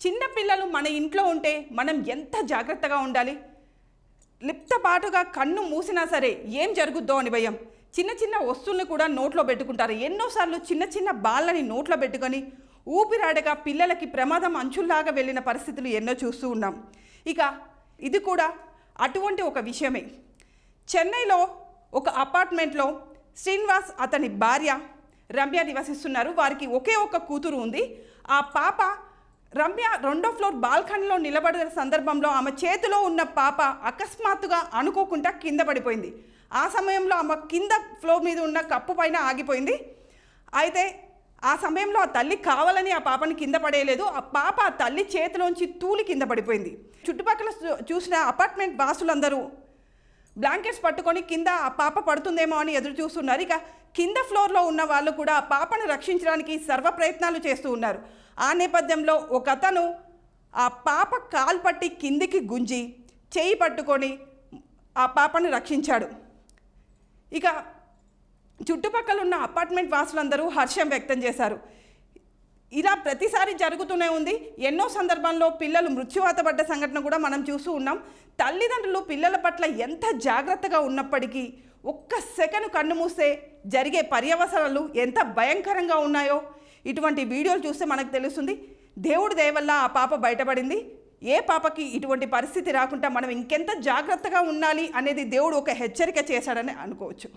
చిన్నపిల్లలు మన ఇంట్లో ఉంటే మనం ఎంత జాగ్రత్తగా ఉండాలి? లిప్తపాటుగా కన్ను మూసినా సరే ఏం జరుగుద్దో అని భయం. చిన్న చిన్న వస్తువుల్ని కూడా నోట్లో పెట్టుకుంటారు. ఎన్నోసార్లు చిన్న చిన్న బాళ్ళని నోట్లో పెట్టుకొని ఊపిరాడగా పిల్లలకి ప్రమాదం అంచుల్లాగా వెళ్ళిన పరిస్థితులు ఎన్నో చూస్తూ ఉన్నాం. ఇక ఇది కూడా అటువంటి ఒక విషయమే. చెన్నైలో ఒక అపార్ట్మెంట్లో శ్రీనివాస్ అతని భార్య రమ్య నివసిస్తున్నారు. వారికి ఒకే ఒక కూతురు ఉంది. ఆ పాప రమ్య రెండో ఫ్లోర్ బాల్కనీలో నిలబడిన సందర్భంలో ఆమె చేతిలో ఉన్న పాప అకస్మాత్తుగా అనుకోకుండా కింద పడిపోయింది. ఆ సమయంలో ఆమె కింద ఫ్లోర్ మీద ఉన్న కప్పు పైన ఆగిపోయింది. అయితే ఆ సమయంలో ఆ తల్లి కావాలని ఆ పాపని కింద పడేయలేదు. ఆ పాప ఆ తల్లి చేతిలోంచి తూలి కింద పడిపోయింది. చుట్టుపక్కల చూ- చూసిన అపార్ట్మెంట్ వాసులందరూ బ్లాంకెట్స్ పట్టుకొని కింద ఆ పాప పడుతుందేమో అని ఎదురు చూస్తున్నారు. ఇక కింద ఫ్లోర్లో ఉన్న వాళ్ళు కూడా ఆ పాపను రక్షించడానికి సర్వ ప్రయత్నాలు చేస్తూ ఉన్నారు. ఆ నేపథ్యంలో ఒక అతను ఆ పాప కాలు పట్టి కిందికి గుంజి చేయి పట్టుకొని ఆ పాపను రక్షించాడు. ఇక చుట్టుపక్కల ఉన్న అపార్ట్మెంట్ వాసులందరూ హర్షం వ్యక్తం చేశారు. ఇలా ప్రతిసారి జరుగుతూనే ఉంది. ఎన్నో సందర్భాల్లో పిల్లలు మృత్యువాత పడ్డ సంఘటన కూడా మనం చూస్తూ ఉన్నాం. తల్లిదండ్రులు పిల్లల పట్ల ఎంత జాగ్రత్తగా ఉన్నప్పటికీ ఒక్క సెకను కన్ను మూస్తే జరిగే పర్యవసరాలు ఎంత భయంకరంగా ఉన్నాయో ఇటువంటి వీడియోలు చూస్తే మనకు తెలుస్తుంది. దేవుడి దేవల్ల ఆ పాప బయటపడింది. ఏ పాపకి ఇటువంటి పరిస్థితి రాకుండా మనం ఇంకెంత జాగ్రత్తగా ఉండాలి అనేది దేవుడు ఒక హెచ్చరిక చేశాడని అనుకోవచ్చు.